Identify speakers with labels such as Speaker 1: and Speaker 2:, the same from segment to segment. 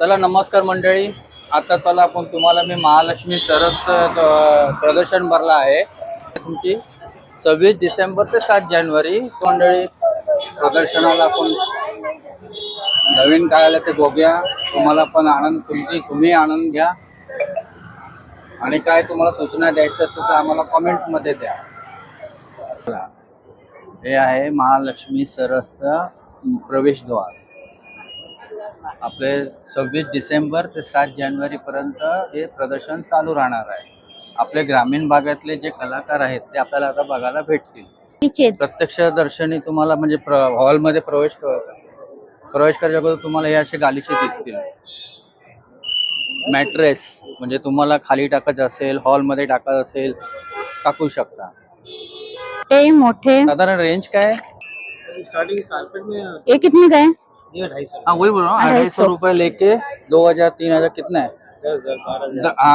Speaker 1: चला नमस्कार मंडळी. आता चला आपण तुम्हाला मी महालक्ष्मी सरसचं प्रदर्शन भरलं आहे. तुमची सव्वीस डिसेंबर ते सात जानेवारी मंडळी प्रदर्शनाला आपण नवीन काय आलं ते बघूया. तुम्हाला पण आनंद तुमची तुम्ही आनंद घ्या. आणि काय तुम्हाला सूचना द्यायचं असेल तर आम्हाला कमेंट्समध्ये द्या. चला. हे आहे महालक्ष्मी सरसचं प्रवेशद्वार. आपले सव्वीस डिसेंबर ते सात जानेवारीपर्यंत हे प्रदर्शन चालू राहणार आहे. आपले ग्रामीण भागातले जे कलाकार आहेत ते आपल्याला आता बघायला भेटतील. प्रत्यक्ष दर्शनी तुम्हाला म्हणजे प्र हॉलमध्ये प्रवेश प्रवेश करायच्या अगोदर तुम्हाला हे असे गालिचे दिसतील. मॅट्रेस म्हणजे तुम्हाला खाली टाकायचं असेल हॉलमध्ये टाकायचं असेल टाकू शकता.
Speaker 2: ते मोठे.
Speaker 1: साधारण रेंज काय?
Speaker 3: स्टार्टिंग कारपेट में
Speaker 2: ये कितने का है
Speaker 3: ये ढाई सौ
Speaker 1: हाँ वही बोल रहा हूँ
Speaker 2: अढ़ाई
Speaker 1: सौ। रुपये लेके दो हजार तीन हजार कितना है? हा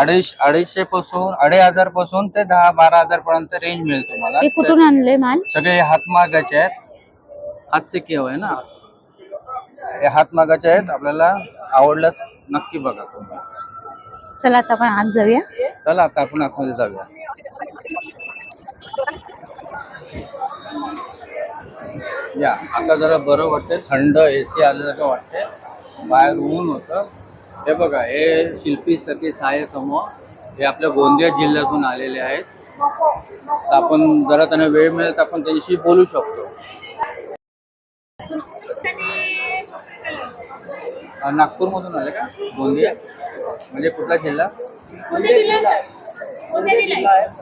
Speaker 1: अडीच अडीचशे पासून अडीच हजारपासून ते दहा बारा हजार पर्यंत रेंज मिळेल तुम्हाला।
Speaker 2: कुठून आणले माल?
Speaker 1: सगळे हातमागाचे आहेत. हात से किया हुआ है ना हे हातमागाचे आहेत आपल्याला आवडल्यास नक्की बघा तुम्ही.
Speaker 2: चला आता आपण आज जाऊया.
Speaker 1: चला आता आपण आतमध्ये जाऊया. या. आता जरा बरं वाटतंय. थंड एसी आल्यासारखं वाटतंय. बाहेर ऊन होतं. हे बघा हे शिल्पी सतीश आहे समोर हे आपल्या गोंदिया जिल्ह्यातून आलेले आहेत. तर आपण जरा त्यांना वेळ मिळेल तर आपण त्यांच्याशी बोलू शकतो. नागपूरमधून आले का? गोंदिया? म्हणजे कुठला जिल्हा?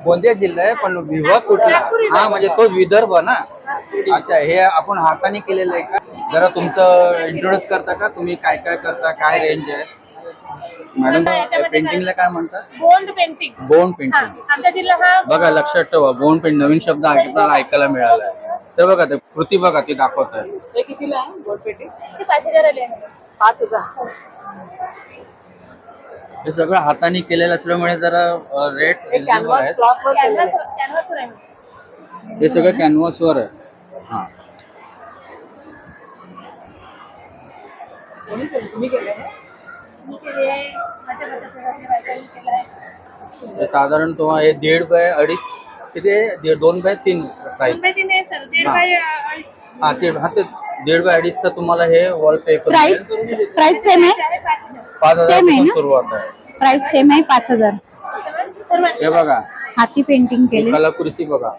Speaker 1: गोंदिया जिल्हा आहे. पण विभाग कुठला? हा म्हणजे तोच विदर्भ ना? अच्छा हे आपण हाताने केलेलं आहे का? जरा तुमचं इंट्रोड्यूस करता का? तुम्ही काय काय करता? काय रेंज आहे? मॅडम पेंटिंगला काय म्हणतात?
Speaker 4: बोंड पेंटिंग
Speaker 1: बोन पेंटिंग
Speaker 4: जिल्हा हा
Speaker 1: बघा लक्षात ठेवा बोन पेंट नवीन शब्द आपल्याला ऐकायला मिळाला आहे तर बघा ते कृती बघा ती दाखवत आहे.
Speaker 4: हे कितीला आहे? बोंड पेंटिंग ते पाच हजार आले पाच हजार.
Speaker 1: हे. सगळं हाताने केलेलं असल्यामुळे जरा रेट रिजनेबल आहेत.
Speaker 4: कॅनव्हास कॅनव्हासवर आहे.
Speaker 1: हे सगळं कॅनव्हासवर आहे. हां.
Speaker 4: मी केले माझ्या बचत बायकांनी केलं आहे.
Speaker 1: साधारण तुम्हाला हे दीड बाय अडीच किती आहे? दीड दोन बाय तीन साईज
Speaker 4: सर. दीड
Speaker 1: हा.
Speaker 4: बाय अडीच.
Speaker 1: हा ते हा ते दीड बाय अडीचचं तुम्हाला हे वॉलपेपर
Speaker 2: प्राइस प्राइस सेम आहे?
Speaker 4: आहे पाच हजार.
Speaker 1: पाच हजार
Speaker 2: Same आहे ना?
Speaker 1: सुरुवात आहे.
Speaker 2: प्राइस सेम आहे पाच हजार.
Speaker 1: हे बघा.
Speaker 2: हाती पेंटिंग केले
Speaker 1: कला. कुर्सी बघा.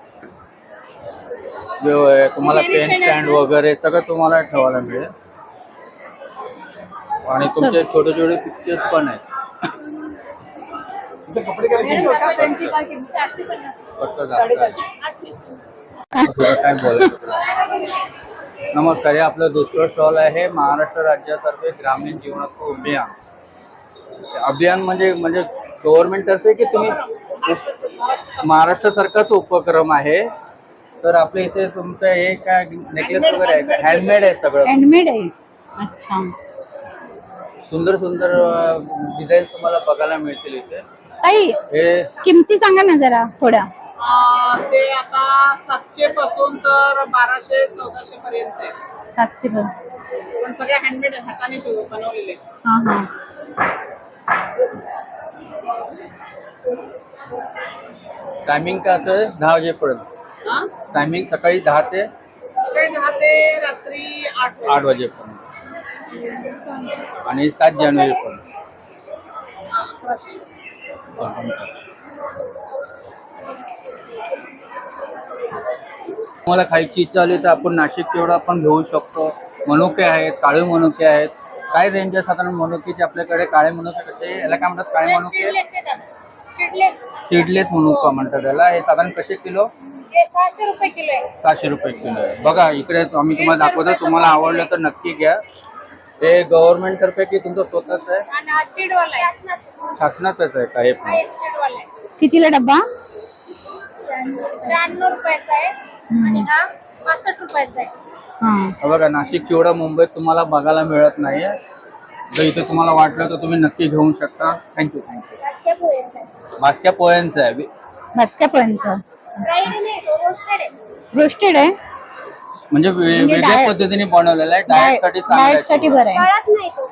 Speaker 1: तुम्हाला पेन स्टँड वगैरे सगळं तुम्हाला ठेवायला मिळेल. आणि तुमचे छोटे छोटे पिक्चर्स पण आहेत. नमस्कार हे आपलं दुसरं स्टॉल आहे महाराष्ट्र राज्यातर्फे ग्रामीण जीवनाचं अभियान. अभियान म्हणजे म्हणजे गव्हर्नमेंट तर्फे की तुम्ही महाराष्ट्र सरकारचा उपक्रम आहे? तर आपल्या इथे तुमचं हे काय नेकलेस वगैरे आहे का? हँडमेड आहे सगळं.
Speaker 2: हँडमेड आहे. अच्छा.
Speaker 1: सुंदर सुंदर डिझाईन तुम्हाला बघायला मिळतील इथे.
Speaker 2: ताई
Speaker 1: हे
Speaker 2: किमती सांगा ना जरा थोड्या.
Speaker 5: अं, ते आता सातशे पासून तर बाराशे चौदाशे पर्यंत आहे.
Speaker 2: सातशे पण
Speaker 5: पण सगळे हँडमेड हाताने शिव- बनवलेले.
Speaker 2: हा हा.
Speaker 1: टायमिंग काय असं दहा वाजेपर्यंत? टायमिंग सकाळी दहा ते
Speaker 5: सकाळी दहा ते रात्री आठ
Speaker 1: आठ वाजेपर्यंत. आणि सात जानेवारीपर्यंत
Speaker 5: अकराशे
Speaker 1: तुम्हाला खायची इच्छा आली तर आपण नाशिक चिवडा पण घेऊ शकतो. मनुके आहेत काळे मनुके आहेत. काय रेंज आहे साधारण मनुकेचे आपल्याकडे? काळे मनुके कसे? याला काय म्हणतात? काळे मनुके? सीडलेस मनुका म्हणतात त्याला? हे साधारण कसे किलो?
Speaker 4: हे सहाशे रुपये किलो आहे.
Speaker 1: सहाशे रुपये किलो आहे. बघा इकडे आम्ही तुम्हाला दाखवतो. तुम्हाला आवडलं तर नक्की घ्या. हे गव्हर्नमेंट तर्फे की तुमचं स्वतःच आहे?
Speaker 4: हा शेडवाला आहे.
Speaker 1: शासनाचंच आहे का हे पण?
Speaker 2: कितीला डब्बा?
Speaker 4: शहाण्णव रुपयाचा आहे. आणि हा पासष्ट रुपयाचा आहे.
Speaker 2: हा.
Speaker 1: हा बघा नाशिक चिवडा मुंबईत तुम्हाला बघायला मिळत नाही जर इथे तुम्हाला वाटलं तर तुम्ही नक्की घेऊ शकता. थँक्यू थँक्यू भाजक्या पोह्यांचं आहे.
Speaker 2: भाजक्या पर्यंत
Speaker 4: फ्राईड नाही तो रोस्टेड आहे.
Speaker 2: रोस्टेड आहे.
Speaker 1: म्हणजे वे-
Speaker 2: म्हणजे
Speaker 1: वेगळ्या
Speaker 2: diet-
Speaker 1: पद्धतीने बनवलेला आहे. डाएटसाठी चांगला
Speaker 2: डाएट
Speaker 1: आहे
Speaker 2: साठी. बरं आहे.
Speaker 4: नाही तो.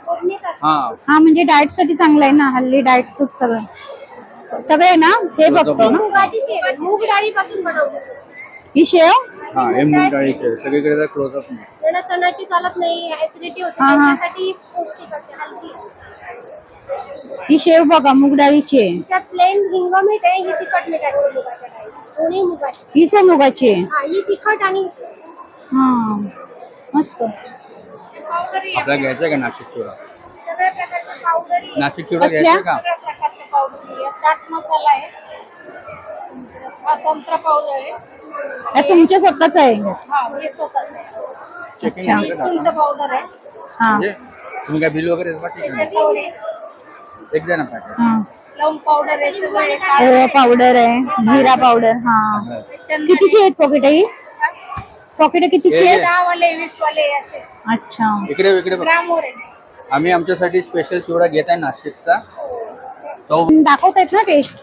Speaker 1: हा.
Speaker 2: हा म्हणजे डाएटसाठी चांगलं आहे ना? हल्ली डाएट सूट सगळं. सगळे ना? हे बघतो ना?
Speaker 4: मुगाची शेव आहे. मूग डाळीपासून बनवते.
Speaker 2: ही शेव?
Speaker 1: हा डाळीचे सगळीकडे क्लोजअप नाही.
Speaker 4: त्याला चण्याची चालत नाही ऍसिडिटी होते
Speaker 2: हा, हा.
Speaker 4: त्यांच्यासाठी पौष्टिक असते हलकी.
Speaker 2: ही शेव बघा मूग डाळीची. आहे
Speaker 4: त्याच्यात प्लेन हिंग मीठ आहे ही तिखट मीठ आहे मुगाच्या डाळी. दोन्ही मुगाची.
Speaker 2: ही सर मुगाची? आहे
Speaker 4: हा ही तिखट आणि
Speaker 2: हा मस्त.
Speaker 4: पावडर
Speaker 1: घ्यायचं का नाशिक चिवडा
Speaker 4: सगळ्या पावडर
Speaker 1: नाशिक
Speaker 2: कसल्या?
Speaker 1: घ्यायचा का?
Speaker 4: सगळ्या पावडर आहे. चाट मसाला आहे. हा संत्रा पावडर आहे.
Speaker 2: हे तुमच्या स्वतःच आहे.
Speaker 4: हा हे स्वतःच आहे.
Speaker 1: चेकिंग
Speaker 2: अच्छा.
Speaker 4: ही सुंठ पावडर आहे.
Speaker 2: हा.
Speaker 1: म्हणजे तुम्ही काय बिल वगैरे? ठीक आहे.
Speaker 4: त्याच्यात.
Speaker 1: एक द्या ना पॅकेट
Speaker 2: हा.
Speaker 4: लवंग पावडर आहे सगळं आहे काळं
Speaker 2: ओवा
Speaker 4: आहे.
Speaker 2: पावडर आहे जिरा पावडर हा.
Speaker 4: चंदन
Speaker 2: कितीची आहेत पॉकेट ही पॉकेट कितीची
Speaker 1: हे-
Speaker 2: आहेत?
Speaker 4: दहा वाले वीस वाले असे.
Speaker 2: अच्छा.
Speaker 1: इकडे इकडे बघ.
Speaker 4: ग्रामवर आहे.
Speaker 1: आम्ही आमच्यासाठी स्पेशल चिवडा घेत आहे नाशिकचा. तो
Speaker 2: दाखवतायत ना टेस्ट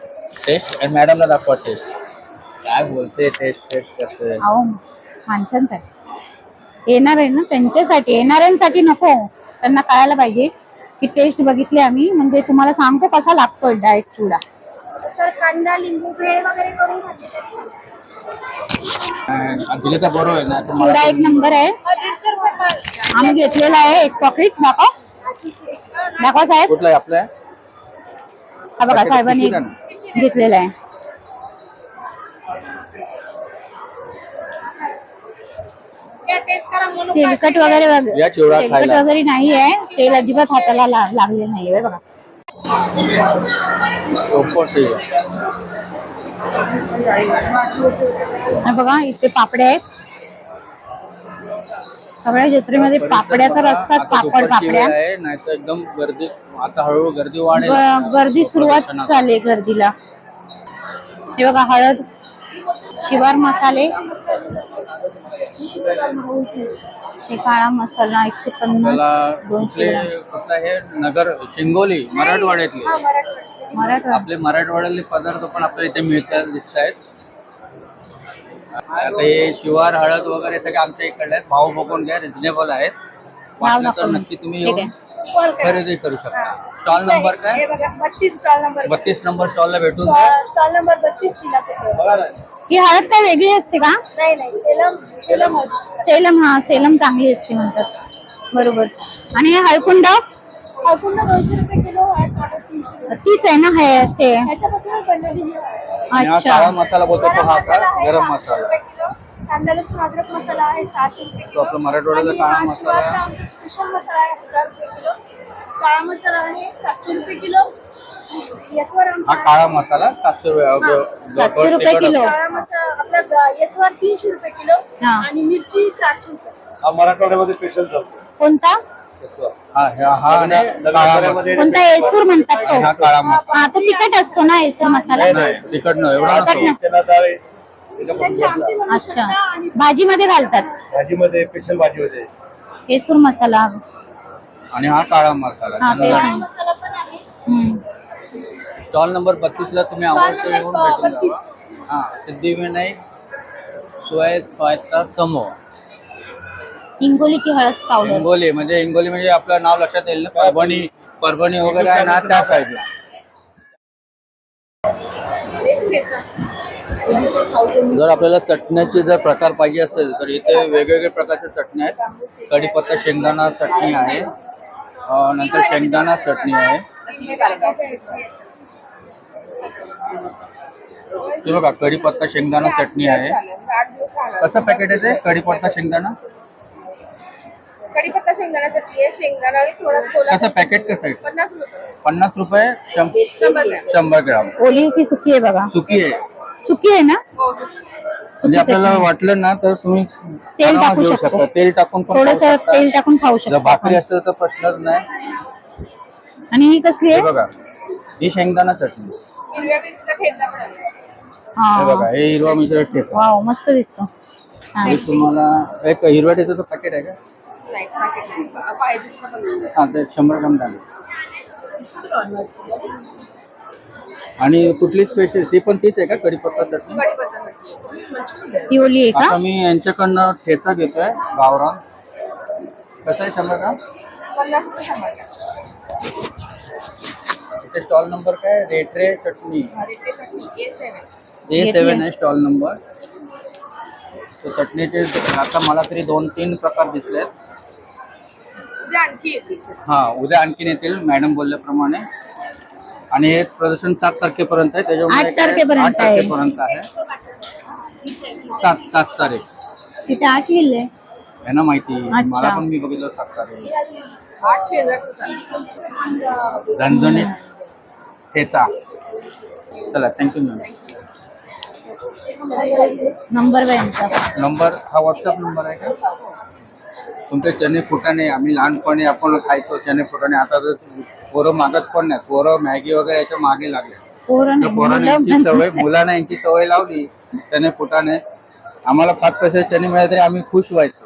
Speaker 1: टेस्ट आणि मॅडमला दाखवा टेस्ट काय बोलते टेस्ट टेस्ट करते
Speaker 2: अहो माणसांसाठी. येणार आहे ना त्यांच्यासाठी. येणाऱ्यांसाठी नको. त्यांना कळायला पाहिजे की टेस्ट बघितली आम्ही. म्हणजे तुम्हाला सांगतो कसा लागतोय डाएट चिवडा
Speaker 4: तर कांदा लिंबू भेळ वगैरे करून खाते तरी चालेल.
Speaker 1: अं, दिलं तर बरोबर आहे ना
Speaker 2: चिवडा
Speaker 1: तुम्हाला
Speaker 2: एक नंबर आहे.
Speaker 4: दीडशे रुपये पाव.
Speaker 2: आम्ही घेतलेला आहे एक पॉकेट दाखव. दाखवा साहेब.
Speaker 1: कुठला आपला?
Speaker 2: हा बघा साहेबांनी घेतलेला आहे
Speaker 4: या टेस्ट करा म्हणून
Speaker 2: तेलकट वगैरे वगैरे
Speaker 1: या चिवडा
Speaker 2: तेलकट
Speaker 1: खायला.
Speaker 2: वगैरे नाही आहे. तेल अजिबात हाताला ला- लागले नाही आहे बघा.
Speaker 1: सोपं ठीक आहे.
Speaker 2: हे बघा इथे पापड्या आहेत. सगळ्या जत्रेमध्ये पापड्या तर असतात
Speaker 1: आता
Speaker 2: पापड
Speaker 1: दुपारची
Speaker 2: पापड्या.
Speaker 1: आहे एकदम गर्दी आता हळूहळू गर्दी वाढेल.
Speaker 2: ग- गर्दी सुरुवात
Speaker 1: प्रदर्शनात.
Speaker 2: झाली गर्दीला. हे बघा हळद शिवार मसाले. हे काळा मसाला एकशे पन्नास
Speaker 1: त्याला
Speaker 2: दोनशे
Speaker 1: कुठले
Speaker 2: ग्राम.
Speaker 1: कुठलं हे नगर शिंगोली मराठवाड्यातले.
Speaker 2: मराठवाडा.
Speaker 1: आपले मराठवाड्यातले पदार्थ पण आपल्या इथे मिळतात दिसत आहेत आता हे शिवार हळद वगैरे सगळे आमच्या इकडले आहेत. भाव बघून घ्या रिझनेबल आहेत. वाटलं तर
Speaker 2: नको.
Speaker 1: नक्की तुम्ही
Speaker 2: ठीक
Speaker 1: येऊन खरेदी करू शकता. स्टॉल नंबर
Speaker 4: हे
Speaker 1: काय
Speaker 4: बत्तीस स्टॉल नंबर
Speaker 1: बत्तीस नंबर स्टॉलला भेटून जा
Speaker 4: स्टॉल नंबर बत्तीस शिला
Speaker 2: ही हळद काय वेगळी असते का?
Speaker 4: नाही नाही सेलम सेलम होती
Speaker 2: सेलम हा सेलम चांगली असते म्हणतात. बरोबर. आणि हे हळकुंड?
Speaker 4: अकुंड दोनशे रुपये किलो आहे कांदा तीनशे रुपये.
Speaker 2: तीच आहे ना हे असे.
Speaker 4: ह्याच्यापासूनच बनलेली ही आहे.
Speaker 1: आणि हा
Speaker 2: अच्छा
Speaker 1: काळा मसाला बोलतो तो हा
Speaker 4: मसाला आहे
Speaker 1: गरम
Speaker 4: सहाशे
Speaker 1: मसाला.
Speaker 4: रुपये कांदा लसूण अद्रक मसाला आहे सहाशे रुपये
Speaker 1: तो
Speaker 4: किलो
Speaker 1: आपला मराठवाड्याचा
Speaker 4: आणि
Speaker 1: काळा मसाला आहे.
Speaker 4: आमचा स्पेशल मसाला आहे हजार रुपये किलो काळा मसाला आहे सातशे रुपये किलो आमचा
Speaker 1: हा काळा मसाला सातशे रुपये
Speaker 2: सातशे रुपये
Speaker 1: तिखट
Speaker 2: किलो.
Speaker 1: असतो.
Speaker 4: काळा मसाला आपला ग- तीनशे रुपये किलो
Speaker 2: हा.
Speaker 4: आणि मिरची चारशे रुपये
Speaker 3: हा मराठवाड्यामध्ये स्पेशल चालतो
Speaker 2: कोणता
Speaker 1: हा हा हा आणि काळा मसाला.
Speaker 2: कोणता एसूर म्हणतात तो
Speaker 1: आणि हा काळा मसाला
Speaker 2: हा तो तिखट असतो ना एसूर मसाला
Speaker 1: नाही तिखट नाही एवढा
Speaker 2: तिखट
Speaker 1: नसतो
Speaker 2: नाही.
Speaker 3: चना डाळ आहे.
Speaker 2: अच्छा. भाजीमध्ये घालतात?
Speaker 3: भाजीमध्ये स्पेशल भाजी होते
Speaker 2: एसूर मसाला.
Speaker 1: आणि हा काळा मसाला.
Speaker 2: हा, ते
Speaker 1: चंदन.
Speaker 2: आहे.
Speaker 4: मसाला पण आहे.
Speaker 2: हम्म.
Speaker 1: स्टॉल नंबर बत्तीस ला तुम्ही अवश्य येऊन भेटून जावा. हा सिद्धिविनायक सोय स्वायत्ता समूह.
Speaker 2: हिंगोलीची हळद पावडर
Speaker 1: हिंगोली म्हणजे हिंगोली म्हणजे आपलं नाव लक्षात येईल ना? परभणी परभणी वगैरे आहे ना त्या साईडला जर आपल्याला चटण्याचे जर प्रकार पाहिजे असेल तर इथे वेगवेगळे प्रकारच्या चटण्या आहेत. कढीपत्ता शेंगदाणा चटणी आहे. अं, नंतर शेंगदाणा चटणी आहे. हे बघा कढीपत्ता शेंगदाणा चटणी आहे. कसं पॅकेट आहे ते? कढीपत्ता शेंगदाणा?
Speaker 4: कढीपत्ता शेंगदाणा चटणी आहे. शेंगदाणा आहे, थोडा सोला
Speaker 1: कसं पॅकेट कसं आहे?
Speaker 4: पन्नास रुपये.
Speaker 1: पन्नास रुपये शं-
Speaker 4: शंभर ग्रॅम.
Speaker 1: शंभर ग्राम.
Speaker 2: ओली की सुकी आहे बघा.
Speaker 1: सुकी आहे.
Speaker 2: सुकी आहे ना
Speaker 4: हो,
Speaker 1: म्हणजे आपल्याला. वाटलं ना तर तुम्ही
Speaker 2: तेल
Speaker 1: आरामात
Speaker 2: टाकू
Speaker 1: घेऊ
Speaker 2: शकतो.
Speaker 1: शकता तेल टाकून पण
Speaker 2: थोडस
Speaker 1: खाऊ शकता.
Speaker 2: तेल टाकून खाऊ
Speaker 1: जर
Speaker 2: शकतो
Speaker 1: भाकरी
Speaker 2: आपण.
Speaker 1: असेल तर प्रश्नच नाही
Speaker 2: आणि ही कसली
Speaker 1: हे
Speaker 2: आहे
Speaker 1: बघा ही शेंगदाणा चटणी
Speaker 4: हिरव्या मिरचीचा ठेचा पण आहे.
Speaker 1: हे बघा
Speaker 2: हा
Speaker 1: हे हिरवा मिसळ ठेचा
Speaker 2: वाव मस्त दिसतो हा.
Speaker 1: हे तुम्हाला एक हिरव्या ठेचाचं पॅकेट आहे का
Speaker 4: नाही, packet नाही. पाहिजे तसं बनवून
Speaker 1: हा ते शंभर ग्राम टाकेल आणि कुठली स्पेशल ती पण तीच आहे का कढीपत्ता चटणी.
Speaker 2: ही ओली आहे
Speaker 1: आता
Speaker 2: का
Speaker 1: मी यांच्याकडनं ठेचा घेतोय गावरान. कसं आहे शंभर ग्राम? इथे स्टॉल नंबर काय? रेट्रे चटणी.
Speaker 4: ए सेवन
Speaker 1: ए
Speaker 2: घेतली.
Speaker 1: सेवन आहे. स्टॉल नंबर तर चटणीचे आता मला तरी दोन तीन प्रकार दिसलेत.
Speaker 4: उद्या आणखी येतील.
Speaker 1: हा उद्या आणखीन येतील. मॅडम बोलल्याप्रमाणे. आणि हे प्रदर्शन सात तारखेपर्यंत आहे. त्याच्यामुळे
Speaker 2: आठ तारखेपर्यंत
Speaker 1: आठ
Speaker 2: आहे.
Speaker 1: तारखेपर्यंत आहे. सात सात तारीख.
Speaker 2: तिथे आठ लिहिले.
Speaker 1: आहे ना माहिती.
Speaker 2: अच्छा.
Speaker 1: मला पण मी बघितलं सात तारीख.
Speaker 4: आठशे
Speaker 1: झणझणीत ठेचा. चला thank you ma'am
Speaker 2: number
Speaker 1: number हा व्हॉट्सअप नंबर आहे का? तुमचे चणे फुटाणे आम्ही लहानपणी आपण खायचो चणे फुटाणे. आता तर पोरं मागत पण नाही पोरं मॅगी वगैरे याच्या मागे लागले.
Speaker 2: पोरं
Speaker 1: तर
Speaker 2: नाही,
Speaker 1: पोरांना
Speaker 2: मुलं
Speaker 1: यांची
Speaker 2: पण-
Speaker 1: सवय मुलांना यांची सवय लावली चणे फुटाणे आम्हाला पाच पैसे चणे मिळाले तरी आम्ही खुश व्हायचो.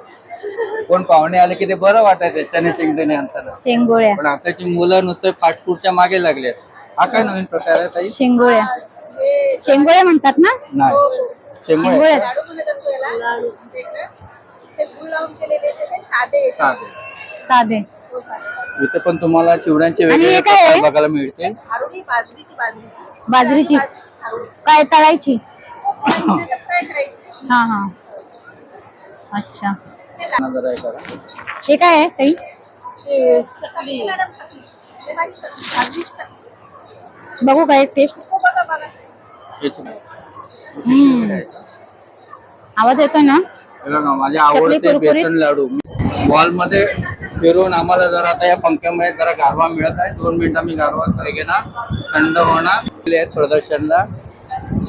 Speaker 1: कोण पाहुणे आले की ते बरं वाटायचं चणे शेंगदाणे आणताना.
Speaker 2: शेंगोळ्या.
Speaker 1: पण आताची मुलं नुसते फास्ट फूडच्या मागे लागले हा काय नवीन प्रकार आहे ताई?
Speaker 2: शेंगोळ्या. शेंगोळ्या म्हणतात ना?
Speaker 1: नाही. शेंगोळे
Speaker 2: शेंगोळ्या.
Speaker 4: लाडू पण येतात तो याला आमच्या इकडे. ते गुळ लावून केलेले ते ते साधे येतात.
Speaker 1: साधे.
Speaker 2: साधे.
Speaker 4: साधे.
Speaker 1: इथे पण तुम्हाला चिवड्यांचे
Speaker 2: आणि
Speaker 1: वेगळे
Speaker 2: काय आहे?
Speaker 1: प्रकार बघायला
Speaker 4: खारुडी बाजरीची बाजरीची
Speaker 2: बाजरीची
Speaker 4: बाजरीची? खारुडी
Speaker 2: काय तळायची?
Speaker 4: हो, करायची
Speaker 2: हा हा. अच्छा.
Speaker 1: जरा हे करा.
Speaker 2: हे काय आहे ताई?
Speaker 4: चकली मॅडम चकली. ते भाजी चकली. बाजरीची चकली
Speaker 2: बघू काय टेस्ट
Speaker 4: हो बघा बघा.
Speaker 1: हे तुम्ही.
Speaker 2: हम्म. आवाज येतोय ना?
Speaker 1: हे बघा, माझे आवडते
Speaker 2: कुरकुरीत.
Speaker 1: बेसन लाडू. मॉलमध्ये फिरून आम्हाला जरा आता या पंख्यामध्ये जरा गारवा मिळत आहे. दोन मिनिट आम्ही गारवा घेणार. थंड होणार. आहेत प्रदर्शनला.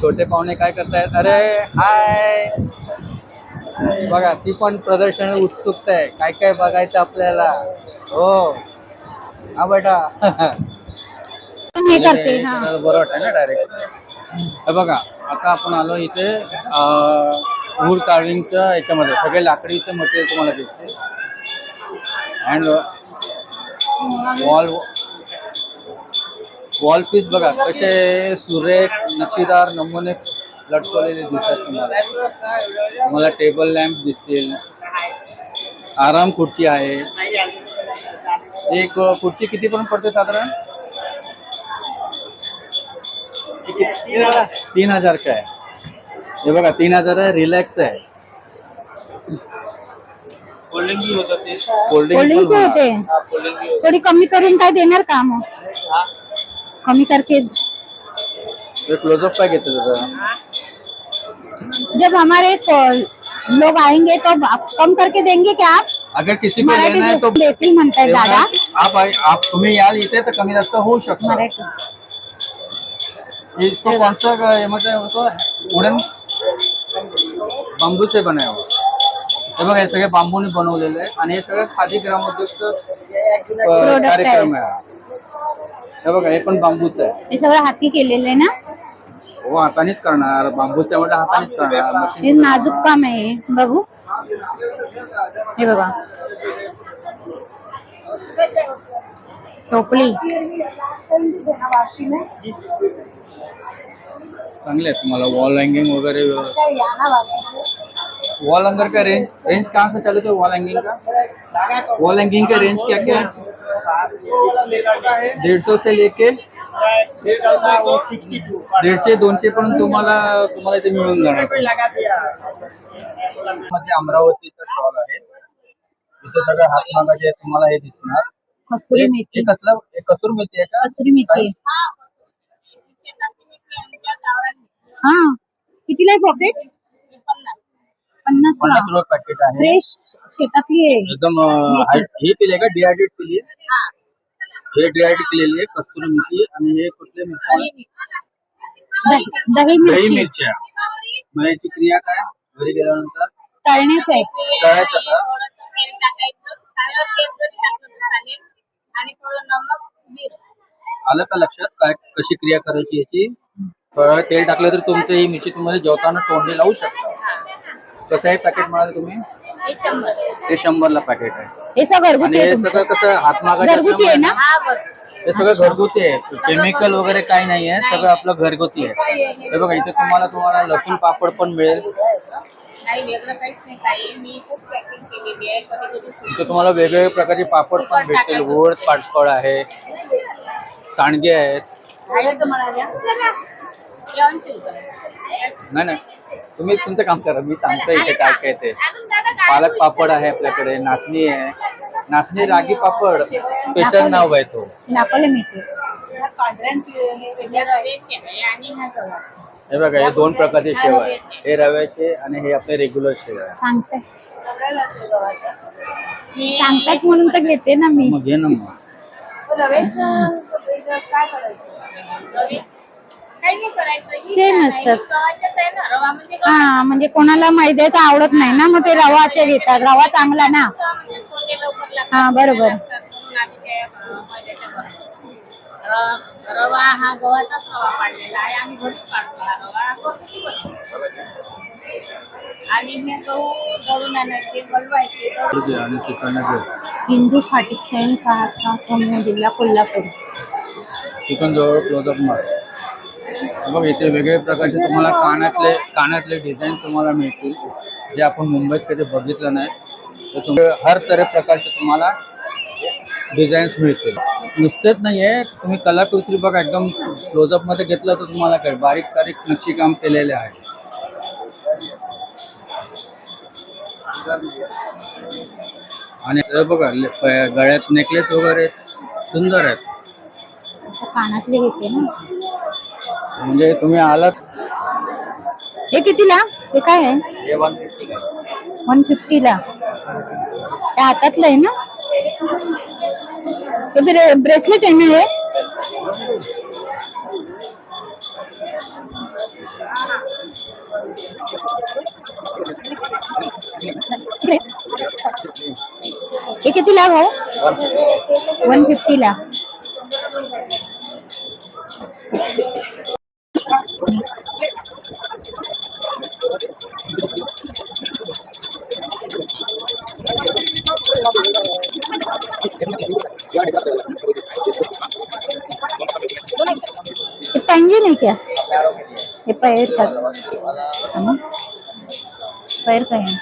Speaker 1: छोटे पाहुणे काय करतायत? अरे हाय. बघा ती पण प्रदर्शन उत्सुकता आहे. काय काय बघायचं आपल्याला? हो. हा बेटा.
Speaker 2: करते
Speaker 1: बरं वाटतं ना डायरेक्ट बघा आता आपण आलो इथे वूड कार्विंगच्या याच्यामध्ये. सगळे लाकडीचे मटेरियल तुम्हाला दिसते अँड वॉल वॉल पीस बघा. कसे सुरेख, नक्षीदार नमुने लटकवलेले दिसतात तुम्हाला. टेबल लॅम्प दिसतील. आराम खुर्ची आहे. एक खुर्ची किती पर्यंत पडते साधारण? तीन हज़ार. का हे बघा, तीन हज़ार आहे रिलॅक्स आहे. कोल्ड्रिंक
Speaker 2: कोल्ड्रिंकचे होते थोडी कमी करून काय देणार का मग कमी करके?
Speaker 1: क्लोजअप काय घेतो त्याचा
Speaker 2: जब हमारे को- लोग आएँगे तो आप कम करके देंगे क्या आप?
Speaker 1: अगर किसी को
Speaker 2: मराठी
Speaker 1: लेना है तो
Speaker 2: देतील म्हणताय दादा।
Speaker 1: आप आप तुम्ही याल इथे तर कमी जास्त होऊ शकतं
Speaker 2: मराठी।
Speaker 1: इसको कौन सा का- मतलब वुडन बांबू से बनाया हुआ हे बघा हे सगळे बांबूने बनवलेले आहे आणि हे सगळं खादी
Speaker 2: आहे.
Speaker 1: कार्यक्रम आहे हा. बघा हे पण बांबूच आहे.
Speaker 2: हे सगळं हाती केलेलं आहे ना?
Speaker 1: हो हातानेच करणार. बांबूच्या म्हणजे हातानेच करणार.
Speaker 2: हे
Speaker 1: मशीन
Speaker 2: नाजूक काम आहे बघू. हे बघा. टोपली.
Speaker 1: चांगले आहे तुम्हाला. वॉल हँगिंग वगैरे वॉल अंदर का रेंज रेंज कहाँ से चालू थे वॉल हँगिंग का? वॉल हँगिंग का रेंज क्या क्या है? डेढ़ सौ से लेके दीडशे दोनशे पर्यंत तुम्हाला तुम्हाला इथे मिळून जाणार म्हणजे अमरावतीचा स्टॉल आहे. इथे सगळं हातमागाचे तुम्हाला हे दिसणार.
Speaker 2: कसुरी मेथी.
Speaker 1: कसला? कसूर मेथी आहे का?
Speaker 2: कसुरी मेथी. हा. कितीला आहे पॉकेट पन्नास
Speaker 1: पन्नास रुपये पॅकेट आहे.
Speaker 2: फ्रेश शेतातली आहे.
Speaker 1: एकदम अं, हे केले का? डिहायड्रेट केली हे. डिहायड्रेट केलेली आहे कस्तुरी मेथी आणि हे कुठले मिरची?
Speaker 2: दही दही
Speaker 1: दही
Speaker 2: मिरची
Speaker 1: मिरच्या क्रिया काय? घरी गेल्यानंतर?
Speaker 2: तळण्याच आहे.
Speaker 1: तळायचं का? आलं का लक्षात? काय कशी क्रिया करायची याची? थोडं तेल टाकलं तर तुमचं ही मिरची तुम्हाला जेवताना तोंडी लावू शकता कसं आहे पॅकेट म्हणाले तुम्ही?
Speaker 4: हे शंभर.
Speaker 1: ते शंभरला पॅकेट आहे.
Speaker 2: हे सगळं
Speaker 1: आणि
Speaker 2: घरगुती
Speaker 1: हे सगळं कसं हातमागाच्या
Speaker 2: घरगुती आहे ना?
Speaker 4: हा बरं
Speaker 1: हे सगळं घरगुती आहे. केमिकल वगैरे काही नाही आहे. सगळं आपलं घरगुती आहे. हे बघा इथे तुम्हाला तुम्हाला लसूण पापड पण मिळेल.
Speaker 6: काही वेगळं काहीच नाही काही मी खूप पॅकिंग केलेली आहे. कधी कधी
Speaker 1: इथे तुम्हाला वेगवेगळे प्रकारचे पापड पण भेटतील. गोड पापड आहे. सांडगे आहेत.
Speaker 6: खायचं म्हणाल्या? हे
Speaker 1: नाही नाही. तुम्ही तुमचं काम करा. मी सांगतो इथे काय काय ते. पालक पापड आहे आपल्याकडे नाचणी आहे. नाचणी रागी पापड. स्पेशल नाव आहे तो. हे बघा हे दोन प्रकारचे शेव आहे. हे रव्याचे आणि हे आपले रेग्युलर शेव आहे.
Speaker 2: सांगते.
Speaker 6: हे
Speaker 2: सांगतात म्हणून तर घेते ना मी.
Speaker 1: मग घे ना मग.
Speaker 4: रव्याचं काय करायचं?
Speaker 6: ही नाही,
Speaker 2: असतात.
Speaker 6: ही म्हणजे.
Speaker 2: हा म्हणजे कोणाला मैद्याचं आवडत नाही ना मग ते रवाचे घेतात रवा चांगला ना
Speaker 6: म्हणजे.
Speaker 2: हा, बरोबर.
Speaker 6: लागतात म्हणून आम्ही ते, अं, मैद्याच्या करतो. र- रवा हा गव्हाचाच रवा पाडलेला आहे आम्ही घरीच पाडतो हा रवा घरगुती बनवतो. आणि हे गहू दळून आणायचे बनवायचे दळून
Speaker 1: आणि चिकन
Speaker 2: हिंदू फाटिक सैन सहा जिल्हा कोल्हापूर
Speaker 1: चिकन जवळ क्लोजअप मार बघ इथे वेगवेगळ्या प्रकारचे तुम्हाला कानातले कानातले डिझाईन तुम्हाला मिळतील जे आपण मुंबईत कधी बघितलं नाही. तर तुम्ही हर तऱ्हे प्रकारचे तुम्हाला डिझाईन्स मिळतील. नुसतेच नाही आहे तुम्ही कलाकृती बघा एकदम क्लोजअपमध्ये घेतलं तर तुम्हाला काय बारीक सारीक नक्षीकाम केलेले आहे. आणि बघा गळ्यात नेकलेस वगैरे सुंदर आहेत.
Speaker 2: कानातले घेते ना.
Speaker 1: म्हणजे तुम्ही आलात.
Speaker 2: हे कितीला? हे काय आहे? वन फिफ्टीला त्या हातातलं आहे ना? हे ब्रेसलेट आहे ना हे? हे कितीला भाऊ वन फिफ्टीला हे पैंजन आहे क्या? हे पैर का है ना? पैर काय आहे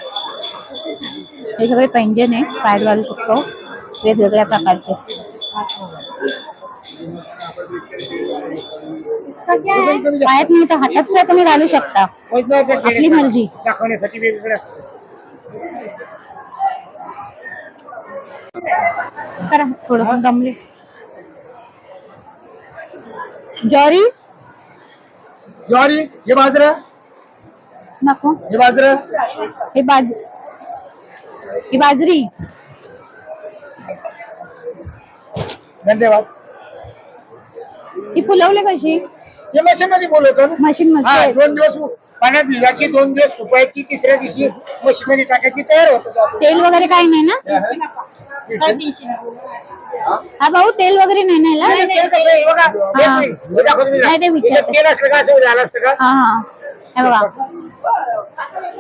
Speaker 2: हे सगळे पैंजन आहे पायात घालू शकतो वेगवेगळ्या प्रकारचे। पायात नाही तर हातात सुद्धा तुम्ही घालू शकता. आपली मर्ज़ी.
Speaker 3: दाखवण्यासाठी वेगवेगळे
Speaker 2: करा थोडं दमले. ज्वारी
Speaker 3: ज्वारी हे बाजरं?
Speaker 2: नको.
Speaker 3: हे बाजरं?
Speaker 2: हे बाज ही बाजरी.
Speaker 3: धन्यवाद.
Speaker 2: ही फुलवले कशी?
Speaker 3: हे मशीनमध्ये बोलवतो ना?
Speaker 2: मशीन
Speaker 3: हा
Speaker 2: मध्ये
Speaker 3: दोन दिवस पाण्यात भिजायची दोन दिवस सुकायची तिसऱ्या दिवशी मशीनमध्ये टाकायची तयार होतं.
Speaker 2: तेल वगैरे काही नाही ना? हा? भाऊ तेल वगैरे नाही ना याला? हा. नाही, ते विचारते.
Speaker 3: तेल असलं का असं झालं असतं का?
Speaker 2: हा हा. हे बघा.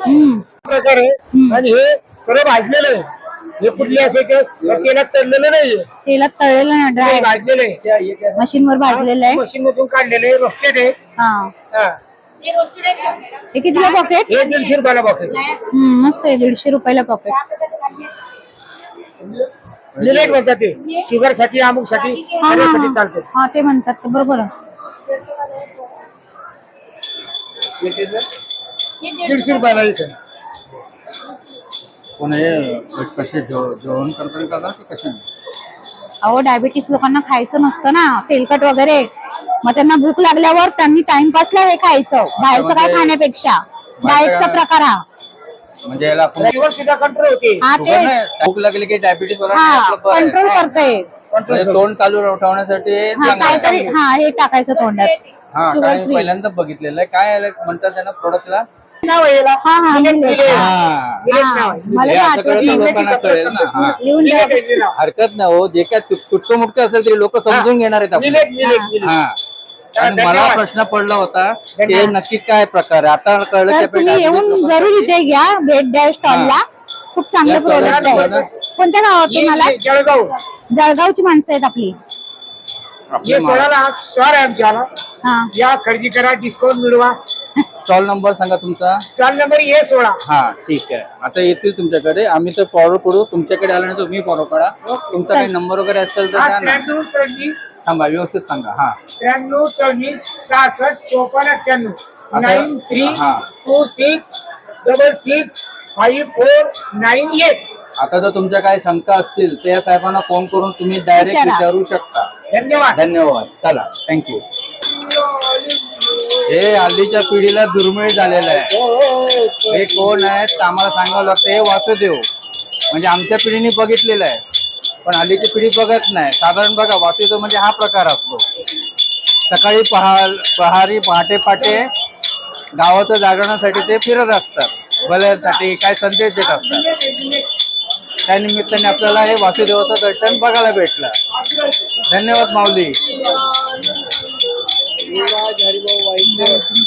Speaker 2: हम्म. हम्म.
Speaker 3: आणि हे सर्व भाजलेलं आहे. हे कुठले असायचे? तेलात तळलेलं नाहीये.
Speaker 2: तेलात तळलेलं ना ड्राय
Speaker 3: भाजलेलं आहे.
Speaker 2: मशीन वर भाजलेलं आहे.
Speaker 3: मशीन मधून काढलेलं आहे रोस्टेड आहे.
Speaker 2: हा.
Speaker 3: हा.
Speaker 6: हे रोस्टेड आहे
Speaker 2: हे कितीला पॉकेट
Speaker 3: हे दीडशे रुपयाला
Speaker 2: हम्म मस्त आहे दीडशे रुपयाला पॉकेट
Speaker 3: मिलेट म्हणतात ते शुगरसाठी अमुकसाठी
Speaker 2: हा हा.
Speaker 3: सगळ्यासाठी
Speaker 2: हा.
Speaker 3: चालतं.
Speaker 2: हा ते म्हणतात ते बरोबर. आहे.
Speaker 3: दीडशे रुपयाला इथं
Speaker 1: पण हे कसे जेव- जेवण करताना करतात की कसे
Speaker 2: अहो डायबिटीस लोकांना खायचं नसतं ना तेलकट वगैरे. मग त्यांना भूक लागल्यावर त्यांनी टाइमपासला हे खायचं बाहेरचं काय खाण्यापेक्षा. डाएटचा प्रकार हा.
Speaker 1: म्हणजे याला आपण
Speaker 3: शुगर सुद्धा कंट्रोल होते.
Speaker 2: हा
Speaker 1: शुगर
Speaker 2: ते
Speaker 1: नाही, भूक लागली की डायबिटीस
Speaker 2: हा कंट्रोल
Speaker 1: म्हणजे तोंड चालू ठेवण्यासाठी
Speaker 2: हा
Speaker 1: चांगलं
Speaker 2: काहीतरी. हा हे टाकायचं तोंडात.
Speaker 1: हा
Speaker 2: शुगर
Speaker 1: काय
Speaker 2: फ्री
Speaker 1: पहिल्यांदा बघितलेलं आहे. काय याला म्हणतात त्यांना प्रोडक्टला
Speaker 3: नाव आहे याला.
Speaker 2: हा हा
Speaker 3: मिलेट,
Speaker 2: मिलेट.
Speaker 3: मिलेट.
Speaker 1: हा.
Speaker 3: मिलेट
Speaker 2: हा,
Speaker 3: नाव आहे.
Speaker 2: मला
Speaker 1: हे
Speaker 2: तर
Speaker 1: असं
Speaker 2: आठवत
Speaker 1: कळलं तर
Speaker 2: नाही.
Speaker 1: लोकांना कळेल ना. हा.
Speaker 2: लिहून द्या.
Speaker 3: मिलेट आहे नाव.
Speaker 1: हरकत नाही हो. जे काय तुटकं मुटकं असेल तरी लोक समजून घेणार आहेत आपलं.
Speaker 3: मिलेट मिलेट मिलेट
Speaker 1: हा. आणि मला. प्रश्न पडला होता की हे. नक्की काय प्रकार आहे? आता कळलं
Speaker 2: तर तुम्ही येऊन जरूर इथे घ्या भेट द्या स्टॉलला. खूप चांगलं प्रोडक्ट आहे. कोणत्या गावात तुम्हाला?
Speaker 3: जळगाव.
Speaker 2: जळगावची माणसं आहेत आपली.
Speaker 1: आपले
Speaker 3: हे
Speaker 1: मा-
Speaker 3: सोळाला स्टॉर आहे आमच्याला.
Speaker 2: हा.
Speaker 3: या खरेदी करा डिस्काउंट मिळवा.
Speaker 1: स्टॉल नंबर सांगा तुमचा.
Speaker 3: स्टॉल नंबर ए सोळा
Speaker 1: हा ठीक आहे. आता येतील तुमच्याकडे. आम्ही तर फॉलो करू. तुमच्याकडे आल्यानंतर तुम्ही फॉलो करा. तुमचा काही नंबर वगैरे असेल तर
Speaker 3: हा
Speaker 1: द्या ना.
Speaker 3: त्र्याण्णव सव्वीस
Speaker 1: थांबा व्यवस्थित सांगा हा.
Speaker 3: त्र्याण्णव सव्वीस सहासष्ट चोपन्न अठ्ठ्याण्णव
Speaker 1: आता-
Speaker 3: नाईन थ्री
Speaker 1: हा.
Speaker 3: Two six double six five four nine eight.
Speaker 1: आता जर तुमच्या काही शंका असतील तर या साहेबांना फोन करून तुम्ही डायरेक्ट
Speaker 2: विचारा.
Speaker 1: विचारू शकता.
Speaker 3: धन्यवाद.
Speaker 1: धन्यवाद. चला थँक्यू हे हल्लीच्या पिढीला दुर्मिळ झालेलं आहे. हे कोण आहेत? तर आम्हाला सांगावं लागतं हे वासुदेव. म्हणजे आमच्या पिढीने बघितलेलं आहे. पण हल्लीची पिढी बघत नाही. साधारण बघा वासुदेव म्हणजे हा प्रकार असतो. सकाळी पहाल पहारी पहाटे पहाटे गावाचं जागरणासाठी ते फिरत असतात. भल्यासाठी काय संदेश देत असतात. त्या निमित्ताने आपल्याला हे वासुदेवाचं दर्शन बघायला भेटलं. धन्यवाद माऊली.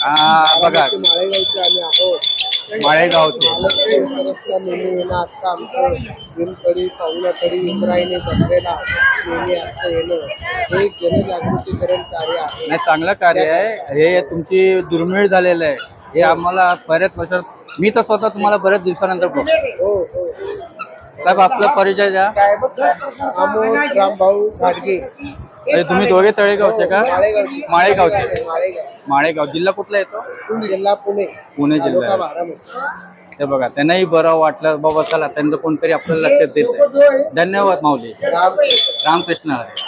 Speaker 1: हा बघा.
Speaker 7: माळेगावचे आम्ही आहोत.
Speaker 1: माळेगावचे.
Speaker 7: रस्ता नेहमी येणं असतं आमचं दिनकडी पाहुणाकडी इंद्रायणी जमलेला नेहमी असतं येणं हे एक जनजागृतीकरण कार्य आहे
Speaker 1: नाही चांगलं कार्य आहे. हे तुमची दुर्मिळ झालेलं आहे. हे आम्हाला बऱ्याच वर्षात मी तर स्वतः तुम्हाला बऱ्याच दिवसानंतर बघतो.
Speaker 7: हो हो.
Speaker 1: साहेब आपला परिचय द्या.
Speaker 7: अमोल रामभाऊ घाटगे
Speaker 1: म्हणजे तुम्ही दोघे तळेगावचे का?
Speaker 7: माळेगावचे.
Speaker 1: माळेगावचे.
Speaker 7: माळेगाव.
Speaker 1: माळेगाव. जिल्हा कुठला येतो?
Speaker 7: जिल्हा पुणे.
Speaker 1: पुणे
Speaker 7: तालुका
Speaker 1: जिल्हा
Speaker 7: बारामती.
Speaker 1: ते बघा त्यांनाही बरं वाटलं बाबा चला त्यांचं कोणतरी आपल्याला लक्षात देत धन्यवाद माऊली.
Speaker 7: राम.
Speaker 1: रामकृष्ण हरे.